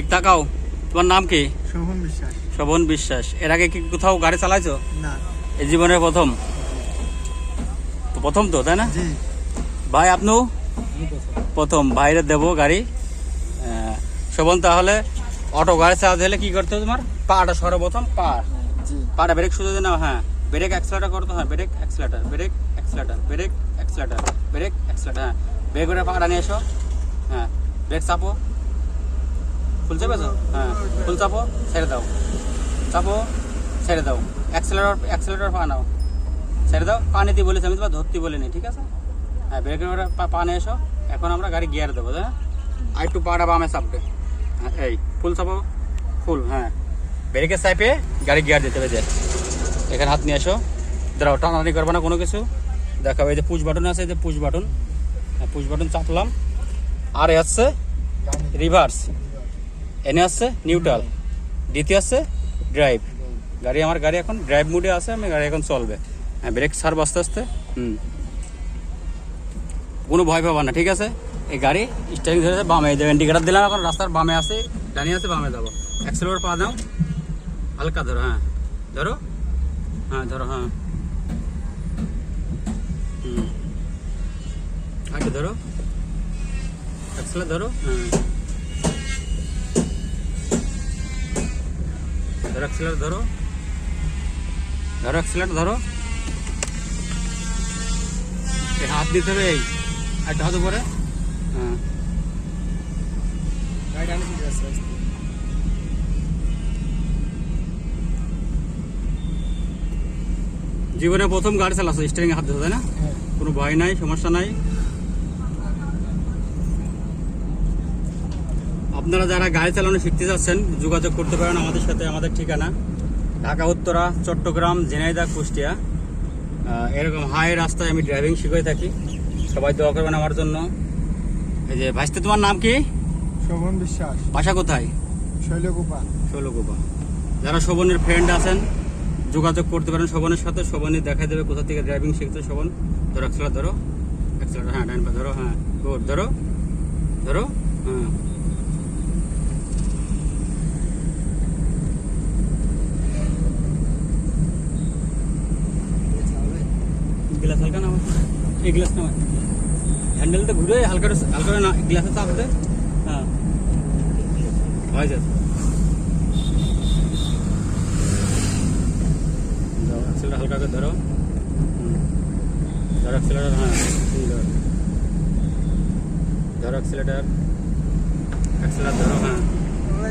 এক তাকাও তোমার নাম কি শোভন বিশ্বাস। শোভন বিশ্বাস। এর আগে কি কোথাও গাড়ি চালাইছো? না। এই জীবনের প্রথম? তো প্রথম তো তাই না? ভাই আপনিও প্রথম। বাইরে দেবো গাড়ি। শোভন তাহলে অটো গাড়ি চালাতে হলে কি করতে হবে তোমার? পাটা সর্বপ্রথম পা পাটা ব্রেক শুধু নাও হ্যাঁ। ব্রেক অ্যাক্সেলেটার করতে হয় brake accelerator brake accelerator brake accelerator brake accelerator হ্যাঁ। ব্রেক করে পাটা নিয়ে এসো হ্যাঁ। ব্রেক চাপো। ফুল চাপেছো হ্যাঁ। ফুল চাপো, ছেড়ে দাও। চাপো, ছেড়ে দাও। অ্যাক্সেলেটার অ্যাক্সেলেটার পা নাও। ছেড়ে দাও। পা নিতে বলেছি আমি তোমার ধরতে বলিনি, ঠিক আছে? হ্যাঁ ব্রেক করে পা- নিয়ে এসো। এখন আমরা গাড়ি গিয়ার দেবো না? আর একটু পাটা বামে চাপবে হ্যাঁ এই, ফুল চাপো। ফুল হ্যাঁ। ব্রেকের চাইপে গাড়ি গিয়ার দিতে হবে এখানে হাত নিয়ে এসো। দাঁড়াও, টানাটানি করবে না কোনো কিছু। দেখাবে এই যে পুশ বাটন আছে, এই যে পুশ বাটন হ্যাঁ পুশ বাটন চাপলাম। আর হচ্ছে রিভার্স এনে আসছে নিউট্রাল দ্বিতীয় আছে ড্রাইভ গাড়ি, আমার গাড়ি এখন ড্রাইভ মুডে আছে, আমি গাড়ি এখন চলবে। হ্যাঁ ব্রেক ছাড়বো আস্তে আস্তে। হুম। কোনো ভয় পাবা না, ঠিক আছে? এই গাড়ি স্টারিং ধরে বামে যাবে ইন্ডিকেটার দিলাম এখন, রাস্তার বামে আছে, ডানি আছে, বামে যাব। অ্যাক্সেলেটার পা দাও। হালকা ধরো হ্যাঁ। ধরো। হ্যাঁ ধরো হ্যাঁ। হুম। আগে ধরো। অ্যাক্সেলার ধরো হ্যাঁ। ধরো অ্যাক্সেলার ধরো। ধরো অ্যাক্সেলার ধরো। এই হাত দিতে হবে এই। আর হাত উপরে। হ্যাঁ। আনি জীবনে প্রথম গাড়ি চালাচ্ছ স্টিয়ারিং হাত দিতে তাই না? হ্যাঁ। কোনো ভয় নাই সমস্যা নাই। আপনারা যারা গাড়ি চালানো শিখতে যাচ্ছেন যোগাযোগ করতে পারেন আমাদের সাথে আমাদের ঠিকানা। ঢাকা উত্তরা চট্টগ্রাম ঝিনাইদহ কুষ্টিয়া। এরকম হাই রাস্তায় আমি ড্রাইভিং শিখে থাকি। সবাই দোয়া করবেন আমার জন্য। এই যে ভাইস্তে তোমার নাম কি? শোভন বিশ্বাস। বাসা কোথায়? শৈলকুপা। ষোলকোপা যারা শোভনের ফ্রেন্ড আছেন যোগাযোগ করতে পারেন শোভনের সাথে। শোভনই দেখা দেবে কোথা থেকে ড্রাইভিং শিখতে শোভন। ধরো অ্যাক্সেলার ধরো। অ্যাক্সেলার হ্যাঁ ডাইন ধরো হ্যাঁ ধরো ধরো। হালকা নামা এই গ্লাস নামা হ্যান্ডেলটা ঘুরে হালকা হালকা না গ্লাসে চাপ দে হ্যাঁ হয়ে যাচ্ছে অ্যাক্সেলটা হালকা করে ধরো। ধরো অ্যাক্সেলেটার হ্যাঁ এই ধরো অ্যাক্সেলেটার অ্যাক্সেলার ধরো হ্যাঁ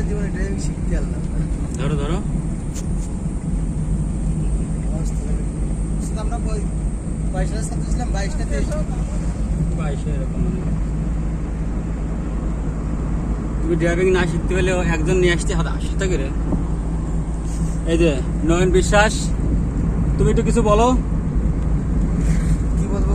জীবনে ড্রাইভিং শিখতে গেলাম ধরো ধরো আমরা পয়সা সাথে ছিলাম বাইশটা তেইশ। বাইশে এরকম। তুমি ড্রাইভিং না শিখতে পেলে একজন নিয়ে আসতে হাতে সাথে করে। এই যে নয়ন বিশ্বাস তুমি একটু কিছু বলো। কি বলব?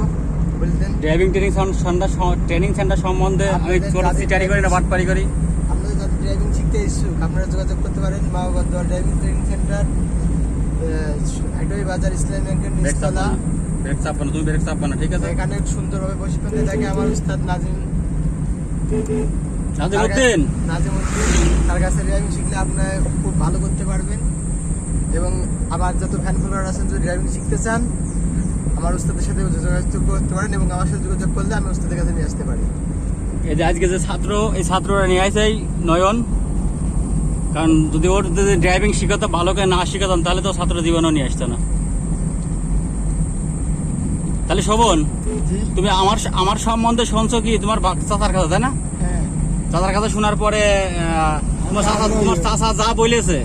Driving training centre training centre সম্বন্ধে আমি ছোট সিটারি করি না বাটপারি করি। আপনারা যারা ড্রাইভিং শিখতে ইচ্ছুক আপনারা যোগাযোগ করতে পারেন মাওগদ্দোয়া ড্রাইভিং ট্রেনিং সেন্টার হাইডোই বাজার ইসলামী ব্যাংকের নিচতলা। ব্রেক চাপবা তুমি ব্রেক চাপবা ঠিক আছে? এখানে সুন্দরভাবে প্রশিক্ষণ দিয়ে থাকে আমার উস্তাদ নাজিম। নাজিমুদ্দিন নাজিম উদ্দিন তার কাছে ড্রাইভিং শিখলে আপনি খুব ভালো করতে পারবেন। এবং আমার যত ফ্যান ফলোয়ার আছেন যদি ড্রাইভিং শিখতে চান আমার উস্তাদের সাথে যোগাযোগ করতে পারেন এবং আমার সাথে যোগাযোগ করলে আমি উস্তাদের কাছে নিয়ে আসতে পারি। এই যে আজকে যে ছাত্র এই ছাত্ররা নিয়ে আসে নয়ন কারণ যদি ওর যদি ড্রাইভিং শিখাতো ভালো করে না শিখাতাম তাহলে তো ছাত্র জীবনও নিয়ে আসতো না। তাহলে শোভন তুমি আমার আমার সম্বন্ধে শুনছো কি? তোমার চাচার কাছে তাই না? হ্যাঁ। চাচার কাছে শোনার পরে তোমার চাচা তোমার চাচা যা বলেছে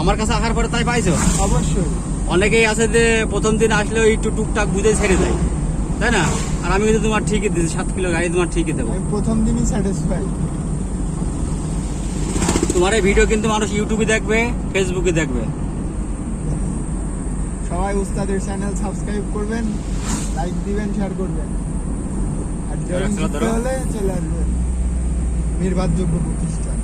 আমার কাছে আসার পরে তাই পাইছো? অবশ্যই। অনেকেই আছে যে প্রথম দিন আসলে ওই একটু টুকটাক বুঝে ছেড়ে যায় তাই না? আর আমি কিন্তু তোমার ঠিকই দিচ্ছি সাত কিলো গাড়ি তোমার ঠিকই দেবো। প্রথম দিনই স্যাটিসফাই তোমার এই ভিডিও কিন্তু মানুষ ইউটিউবে দেখবে ফেসবুকে দেখবে। সবাই উস্তাদের চ্যানেল সাবস্ক্রাইব করবেন লাইক দিবেন শেয়ার করবেন। আর শিখতে ধরো। হলে চলে আসবেন নির্বাচযোগ্য প্রতিষ্ঠান।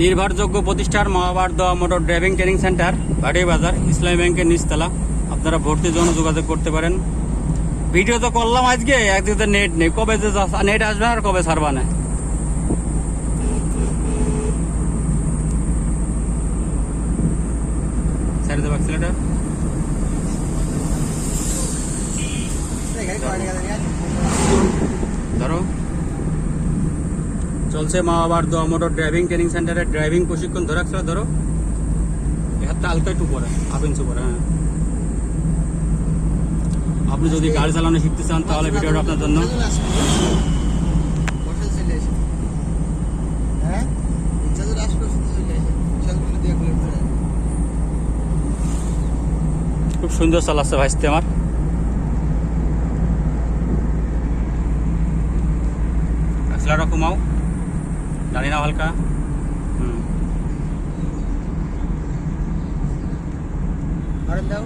নির্ভরযোগ্য প্রতিষ্ঠান Mahabharat motor driving training centre ভাটি বাজার ইসলামী ব্যাংকের নিচতলা। আপনারা ভর্তির জন্য যোগাযোগ করতে পারেন। ভিডিও তো করলাম আজকে একদিকে নেট নেই। কবে যে নেট আসবে আর কবে ছাড়বা না। নিয়ে আসেন? ধরো। চলছে মা আবার দোয়া, মোটর ড্রাইভিং ট্রেনিং সেন্টারে ড্রাইভিং প্রশিক্ষণ, ধরে রাখছিল ধরো। হাতটা হালকা একটু পরে হাফ ইঞ্চি পরে হ্যাঁ। আপনি যদি গাড়ি চালানো শিখতে চান, তাহলে ভিডিওটা আপনার জন্য চলে আসুন। বসে চলে এসে। হ্যাঁ? ইচ্ছা যদি আসবে, চলে এসে। বিশালগুলো দিয়ে খুলে ফেলে। খুব সুন্দর চালাচ্ছে ভাইস্তে আমার অ্যাক্সেলারটা কমাও দাঁড়িয়ে নাও হালকা। হুম। দাও।